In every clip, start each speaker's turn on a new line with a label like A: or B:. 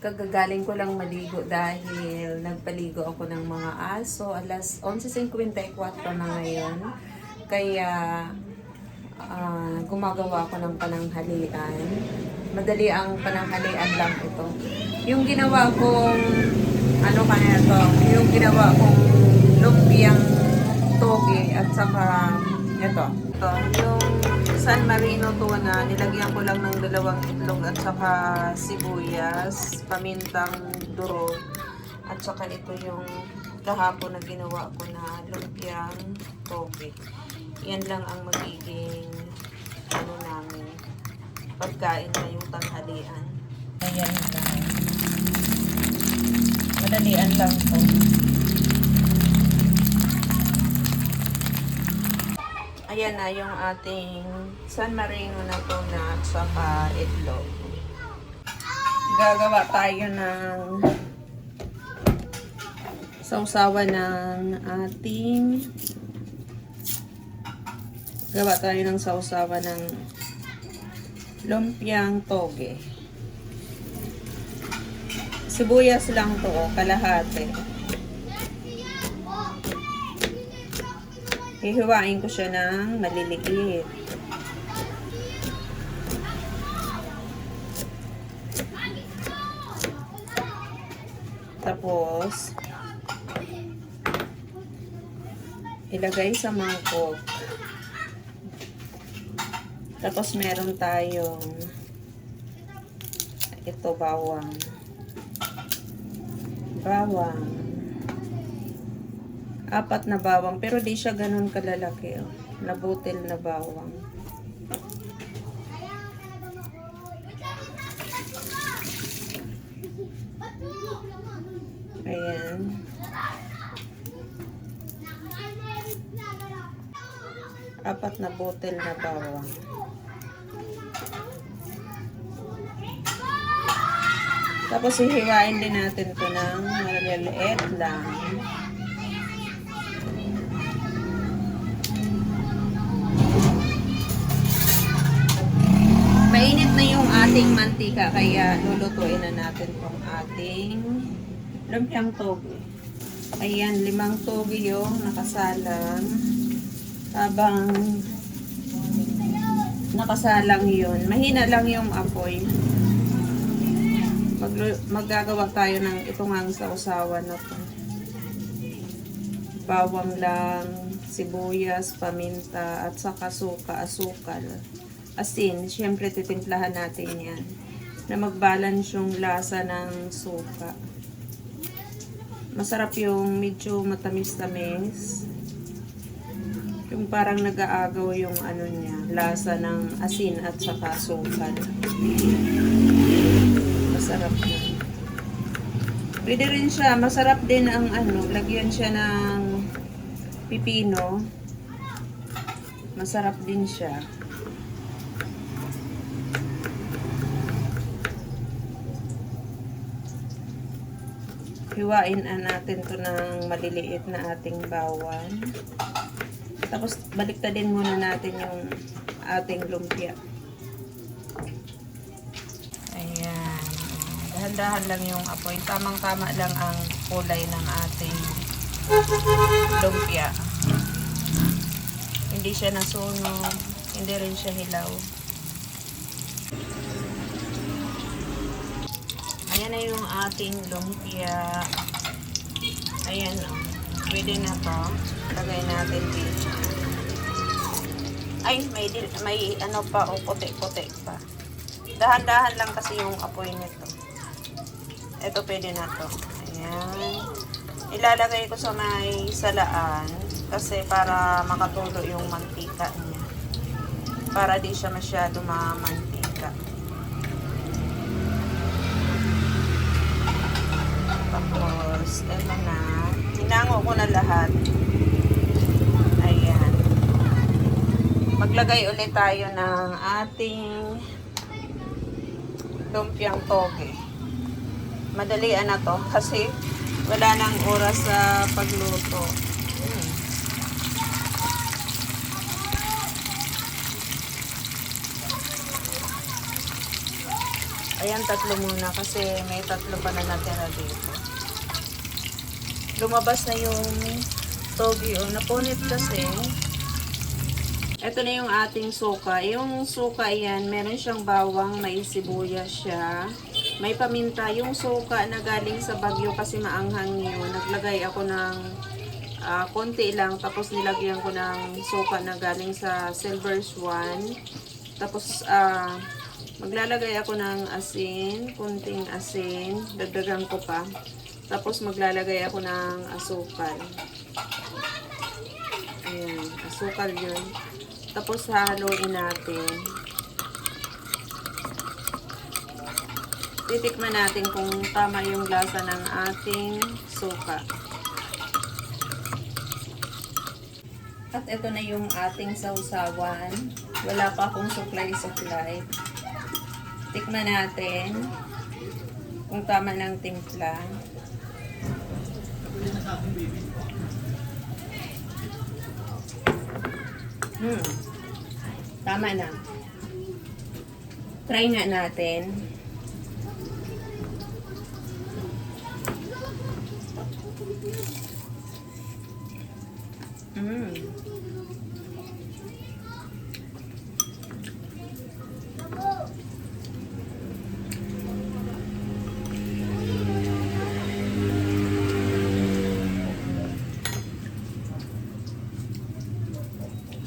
A: Kagagaling ko lang maligo dahil nagpaligo ako ng mga aso. Alas 11.54 na ngayon. Kaya ah, gumagawa ako ng pananghalian. Madali ang pananghalian lang ito. Yung ginawa kong, ano kaya to, yung ginawa kong lumpiang toge at saka ito. Ito, yung San Marino tuna, nilagyan ko lang ng dalawang itlog at saka sibuyas, pamintang durog, at saka ito yung kahapon na ginawa ko na lumpiang toge. Yan lang ang magiging ano namin, pagkain na yung tanghalian. Ayan lang. Madalian lang to. Ayan na yung ating San Marino na tuna at saka itlog. Gagawa tayo ng sausawa ng ating gawa tayo ng sausawa ng lumpiang toge. Sibuyas lang to, kalahati. Hihiwain ko siya ng maliliit. Tapos, ilagay sa mangkok. Tapos, meron tayong ito, bawang. Bawang apat na bawang pero di siya ganun kalalaki oh. nabutil na bawang. Ayan. Apat na butil na bawang. Tapos hihiwain din natin to ng maliliit lang Mainit na yung ating mantika kaya lulutuin na natin tong ating lumpiang toge. Ayan, limang toge yung nakasalang. Habang nakasalang yun, mahina lang yung apoy. Maglu- maggagawa tayo ng itong ang sausawan na to. Bawang lang, sibuyas, paminta, at saka suka, asukal asin, syempre titimplahan natin yan na mag-balance yung lasa ng suka. Masarap yung medyo matamis-tamis. Yung parang nag-aagaw yung ano niya, lasa ng asin at saka sukal. Masarap yun. Pwede rin siya, masarap din ang ano, lagyan siya ng pipino. Masarap din siya. Hiwain na natin to ng maliliit na ating bawang. Tapos baliktadin muna natin yung ating lumpia. Ayan. Dahan-dahan lang yung apoy. Tamang-tama lang ang kulay ng ating lumpia. Hindi siya nasunog. Hindi rin siya hilaw. Ayan na yung ating lumpia. Ayan o. Pwede na to. Lagay natin dito. Ay, may, may ano pa o puti-puti pa. Dahan-dahan lang kasi yung apoy nito. Ito pwede na to. Ayan. Ilalagay ko sa may salaan kasi para makatulo yung mantika niya. Para di siya masyado mamantika. Tapos, eto na. Hinango ko na lahat. Ayan. Maglagay ulit tayo ng ating lumpiang toge. Madalian na to kasi wala nang oras sa pagluto. Hmm. Ayan, tatlo muna kasi may tatlo pa na natira dito. Lumabas na yung togi o napunit kasi. Ito na yung ating suka. Yung suka yan, meron siyang bawang, may sibuyas siya. May paminta. Yung suka na galing sa bagyo kasi maanghang yun. Naglagay ako ng ah, konti lang. Tapos nilagyan ko ng suka na galing sa Silver Swan. Tapos ah, maglalagay ako ng asin. Kunting asin. Dagdagan ko pa. Tapos maglalagay ako ng asukal. Ayan, asukal yun. Tapos haluin natin. Titikman natin kung tama yung lasa ng ating suka. At ito na yung ating sausawan. Wala pa akong supply-supply. Tikman natin kung tama ng timpla. Hmm. Tama na. Try nga natin.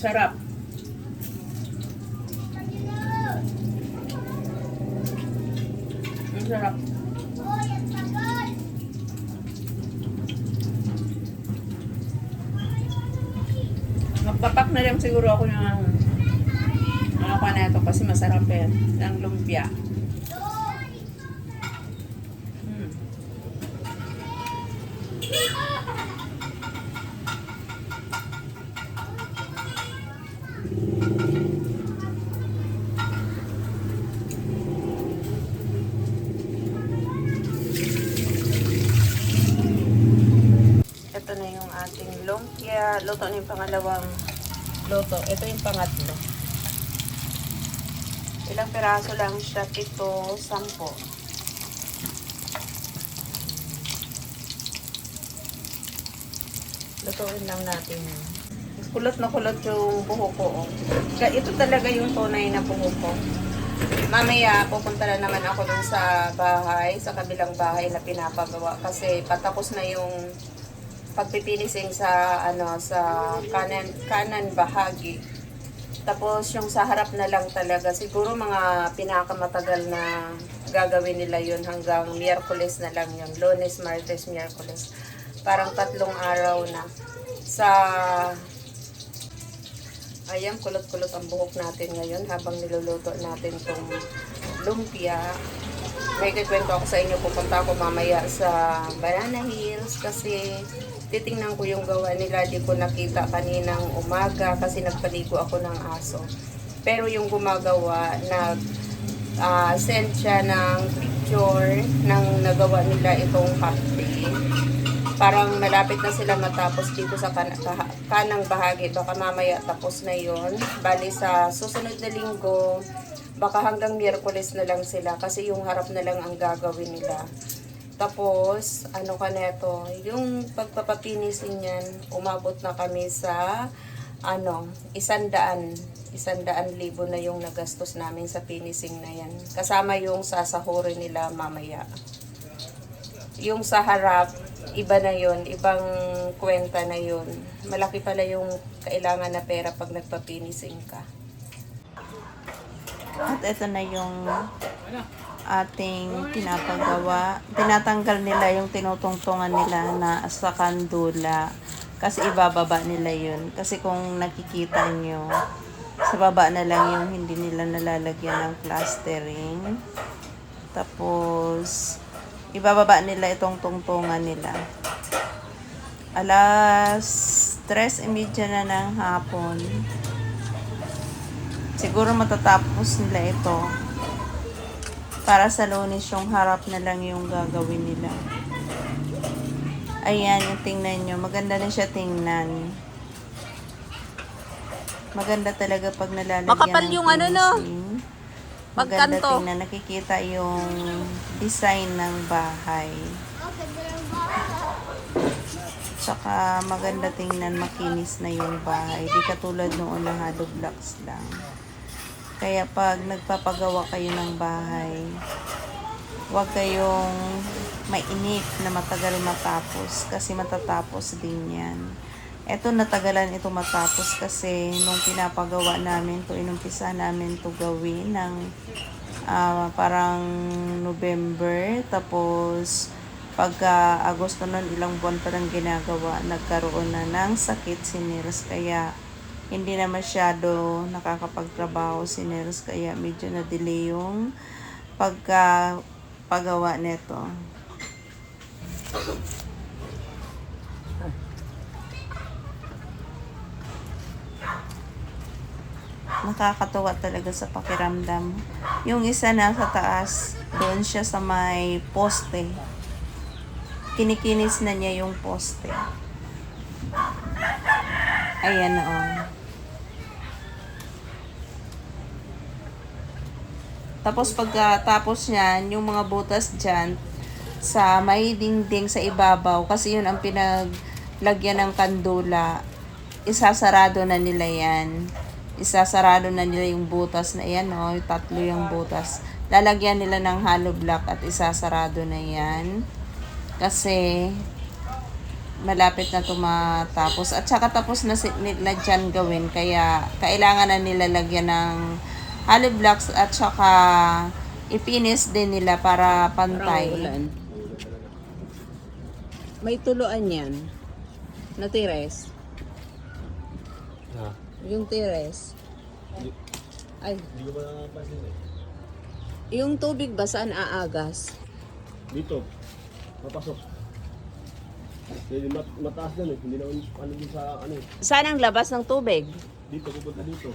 A: Sarap. Ang sarap. Magpapak na lang siguro ako ng ano pa na ito kasi masarap eh. Ng lumpia. Hmm. Ito na yung ating lumpia. Luto na pangalawang luto. Ito yung pangatlo. Ilang peraso lang siya? Pito, sampo. Lutuin lang natin. Kulot na kulot yung buhok ko. oh. Ito talaga yung tunay na buhok ko. Mamaya, pupunta na naman ako dun sa bahay, sa kabilang bahay na pinapagawa. Kasi patapos na yung pagpipinising sa ano sa kanan kanan bahagi. Tapos yung sa harap na lang talaga siguro mga pinakamatagal na gagawin nila yun hanggang Miyerkules na lang yun. Lunes, Martes, Miyerkules. Parang tatlong araw na. Sa Ayan, kulot-kulot ang buhok natin ngayon habang niluluto natin tong lumpia. May kikwento ako sa inyo, pupunta ako mamaya sa Banana Hills kasi titingnan ko yung gawa nila. Di ko nakita kaninang umaga kasi nagpaligo ako ng aso. Pero yung gumagawa, nag ah, send siya ng picture ng nagawa nila itong cocktail parang malapit na sila matapos dito sa kan kanang bahagi. Baka mamaya tapos na yon Bali sa susunod na linggo, baka hanggang Miyerkules na lang sila kasi yung harap na lang ang gagawin nila. Tapos, ano ka neto, yung pagpapapinisin niyan, umabot na kami sa ano, isandaan, isandaan libo na yung nagastos namin sa finishing na yan. Kasama yung sasahurin nila mamaya yung sa harap, iba na yon ibang kwenta na yon Malaki pala yung kailangan na pera pag nagpapinising ka.
B: At ito na yung ating pinapagawa. Tinatanggal nila yung tinutungtungan nila na sa kandula. Kasi ibababa nila yun. Kasi kung nakikita nyo, sa baba na lang yung hindi nila nalalagyan ng plastering. Tapos, ibababa nila itong tungtungan nila. Alas 3.30 na ng hapon. Siguro matatapos nila ito. Para sa lunes yung harap na lang yung gagawin nila. Ayan, yung tingnan nyo. Maganda na siya tingnan. Maganda talaga pag nalalagyan
C: Makapal
B: ng
C: yung ano, no?
B: Maganda tingnan, nakikita yung design ng bahay. Tsaka maganda tingnan, makinis na yung bahay. Di katulad noon na hollow blocks lang. Kaya pag nagpapagawa kayo ng bahay, huwag kayong mainip na matagal matapos kasi matatapos din yan. Eto natagalan ito matapos kasi nung pinapagawa namin to inumpisa namin to gawin ng ah, parang November tapos pagka Agosto nun ilang buwan pa lang ginagawa nagkaroon na ng sakit si Nils kaya hindi na masyado nakakapagtrabaho si Nils kaya medyo na-delay yung pagka pagawa nito. nakakatuwa talaga sa pakiramdam. Yung isa na sa taas, doon siya sa may poste. Kinikinis na niya yung poste. Ayan o. Tapos pagkatapos niyan, yung mga butas dyan, sa may dingding sa ibabaw, kasi yun ang pinaglagyan ng kandula, isasarado na nila yan isasarado na nila yung butas na yan, oh, yung tatlo yung butas. Lalagyan nila ng hollow block at isasarado na yan. Kasi, malapit na tumatapos. At saka tapos na nila dyan gawin. Kaya, kailangan na nila lagyan ng hollow blocks at saka ipinis din nila para pantay. May tuluan yan. Na tires.
C: Ha?
A: Yung tires. Ay,
C: Hindi ko napansin eh.
A: yung tubig ba saan aagas?
C: Dito, papasok. Hindi, mat mataas yan eh. Hindi naman ano din sa ano eh.
A: Saan ang labas ng tubig?
C: Dito, pupunta dito.